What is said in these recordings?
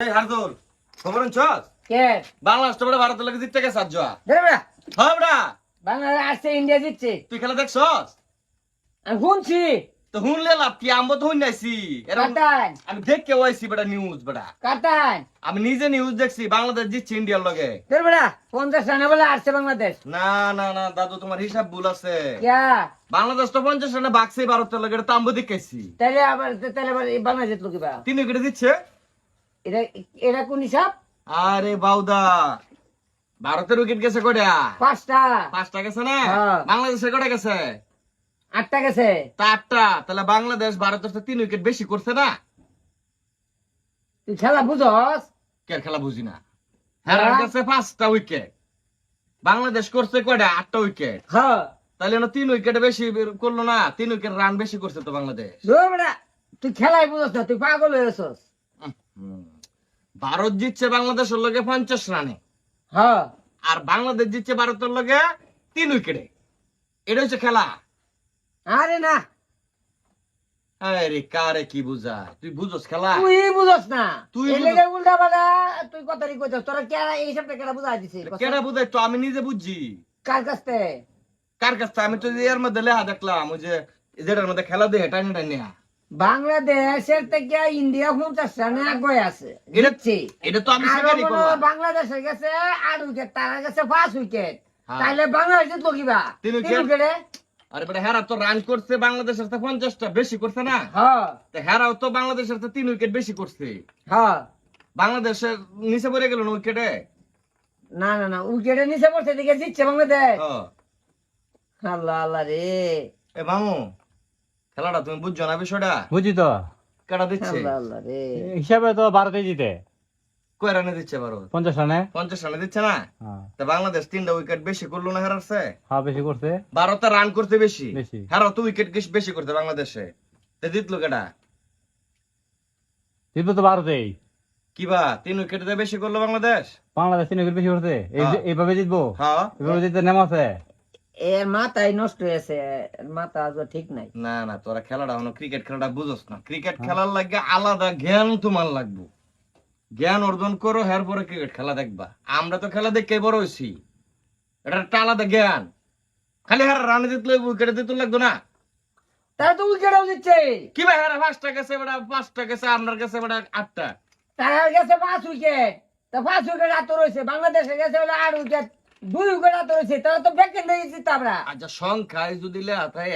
এই হারদোল খবর আনছস কে? বাংলাদেশ তো বড় ভারতের লাগে জিততে গেছে আজ ধরে বেড়া হ্যাঁ বাংলাদেশ আসছে ইন্ডিয়া জিতছে। তুই খেলা দেখছস? আমি শুনছি। তো লাভ কি? তো কাটান আমি দেখ কে ওয়াইছি বড়া নিউজ বড়া কাটান আমি নিজে নিউজ দেখছি বাংলাদেশ জিতছে ইন্ডিয়ার লগে। পঞ্চাশ রানে বলে আসছে বাংলাদেশ। না না না দাদু তোমার হিসাব ভুল আছে। বাংলাদেশ তো পঞ্চাশ রানে বাক্সে ভারতের লগে এটা তো আমবো দেখেছি তাহলে আবার তাহলে আবার বাংলাদেশ জিতলো কিবা? তিন উইকেটে দিচ্ছে এটা এটা কোন হিসাব? আরে বাউদা ভারতের উইকেট গেছে কয়টা পাঁচটা। পাঁচটা গেছে না? হ্যাঁ। বাংলাদেশে কয়টা গেছে? আটটা গেছে। তা আটটা। তাহলে বাংলাদেশ ভারতের তো তিন উইকেট বেশি করছে না? তুই খেলা বুঝস? খেলা বুঝি না? হেরার হ্যাঁ। পাঁচটা উইকেট। বাংলাদেশ করছে কয়টা আটটা উইকেট। হ্যাঁ। তাহলে না তিন উইকেট বেশি করল না? তিন উইকেট রান বেশি করছে তো বাংলাদেশ। তুই খেলাই বুঝস না তুই পাগল হয়ে গেছস। হুম। ভারত জিতছে বাংলাদেশের লগে পঞ্চাশ রানে। হ্যাঁ। আর বাংলাদেশ জিতছে ভারতের লগে তিন উইকেটে। এটা হচ্ছে খেলা। আরে না। আরে কারে কি বুঝায়? তুই বুঝোস খেলা? তুই বুঝস না। তুই তুই উল্টা পাল্টা তুই কথাই কইছস। তোরা কেরা এই দিছিস? বুঝাই তো আমি নিজে বুঝছি। কার কাছ কার কাছ আমি তো এর মধ্যে লেহা দেখলাম ওই যে যেটার মধ্যে খেলা দেখে টাইনে টাইনে বাংলাদেশের থেকে ইন্ডিয়া পঞ্চাশ রানে আগে আছে এটা- এটা তো আমি বাংলাদেশের আট উইকেট তারা গেছে পাঁচ উইকেট হ্যাঁ। তাইলে বাংলাদেশ জিতলো কিবা? তিন উইকেট। উইকেটে আরে বেটা হেরা তো রান করছে বাংলাদেশের তো পঞ্চাশটা বেশি করছে না? হ্যাঁ। তো হেরাও তো বাংলাদেশের তো তিন উইকেট বেশি করছে। হ্যাঁ। বাংলাদেশের নিচে পড়ে গেল না উইকেটে না না না উইকেটে নিচে পড়ছে দিকে জিতছে বাংলাদেশ। হ্যাঁ। আল্লাহ আল্লাহ রে। এ মামু খেলাটা তুমি বুঝছ না বিষয়টা? বুঝি তো। কেটা দিচ্ছে? আল্লাহ আল্লাহ রে হিসাবে তো ভারতে জিতে। কয় রানে দিচ্ছে ভারত? পঞ্চাশ রানে। পঞ্চাশ রানে দিচ্ছে না? হ্যাঁ। তা বাংলাদেশ তিনটা উইকেট বেশি করল না হারাচ্ছে? হ্যাঁ, বেশি করছে। ভারতে রান করতে বেশি। বেশি। তো উইকেট বেশি করতে বাংলাদেশে। তা জিতলো কেটা জিতবো তো ভারতেই। কিবা তিন উইকেট বেশি করল বাংলাদেশ? বাংলাদেশ তিন উইকেট বেশি করছে। হ্যাঁ। এইভাবে জিতবো? হ্যাঁ। এইভাবে জিততে নেম আছে? এর মাথায় নষ্ট হয়েছে মাথা ঠিক নাই। না না তোরা খেলাটা হলো ক্রিকেট খেলাটা বুঝোস না। ক্রিকেট খেলার লাগে আলাদা জ্ঞান তোমার লাগবে। জ্ঞান অর্জন করো এর পরে ক্রিকেট খেলা দেখবা। আমরা তো খেলা দেখে বড় হয়েছি। এটা একটা আলাদা জ্ঞান। খালি হার রানে দিতে উইকেটে দিতে লাগতো না। তারা তো উইকেটও দিচ্ছে কি ভাই হারা পাঁচটা গেছে বেটা পাঁচটা গেছে আপনার গেছে বেটা আটটা। তারা গেছে পাঁচ উইকেট তা পাঁচ উইকেট আত রয়েছে বাংলাদেশে গেছে বলে আট উইকেট দুই রয়েছে তারা তো আমরা। আচ্ছা সংখ্যায় যদি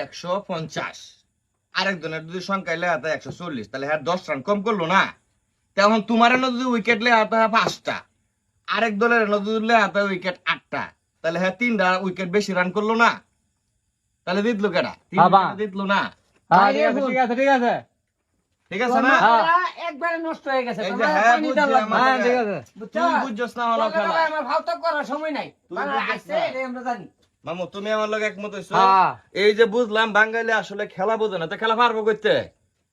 একশো পঞ্চাশ আরেকজনের যদি সংখ্যায় একশো চল্লিশ তাহলে হ্যাঁ দশ রান কম করল না। তখন তোমার এনে যদি উইকেট লেখা থাকে পাঁচটা আরেক দলের এনে যদি লেখা উইকেট আটটা তাহলে হ্যাঁ তিনটা উইকেট বেশি রান করল না। তাহলে জিতলো কেটা। উইকেটে জিতলো না। ঠিক আছে ঠিক আছে। ঠিক আছে না? হ্যাঁ। একবারে নষ্ট হয়ে গেছে তোমরা হ্যাঁ পানি বুঝছি লাগবে। হ্যাঁ ঠিক আছে। তুই বুঝছস না হলো খেলা। আমার ভাও করার সময় নাই। তুই আসছে না। আমরা জানি। মামু তুমি আমার লগে একমত হইছো? এই যে বুঝলাম বাঙালি আসলে খেলা বোঝে না। তো খেলা পারব করতে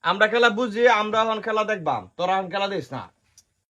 আমরা খেলা বুঝি আমরা এখন খেলা দেখবাম। তোরা এখন খেলা দিস না।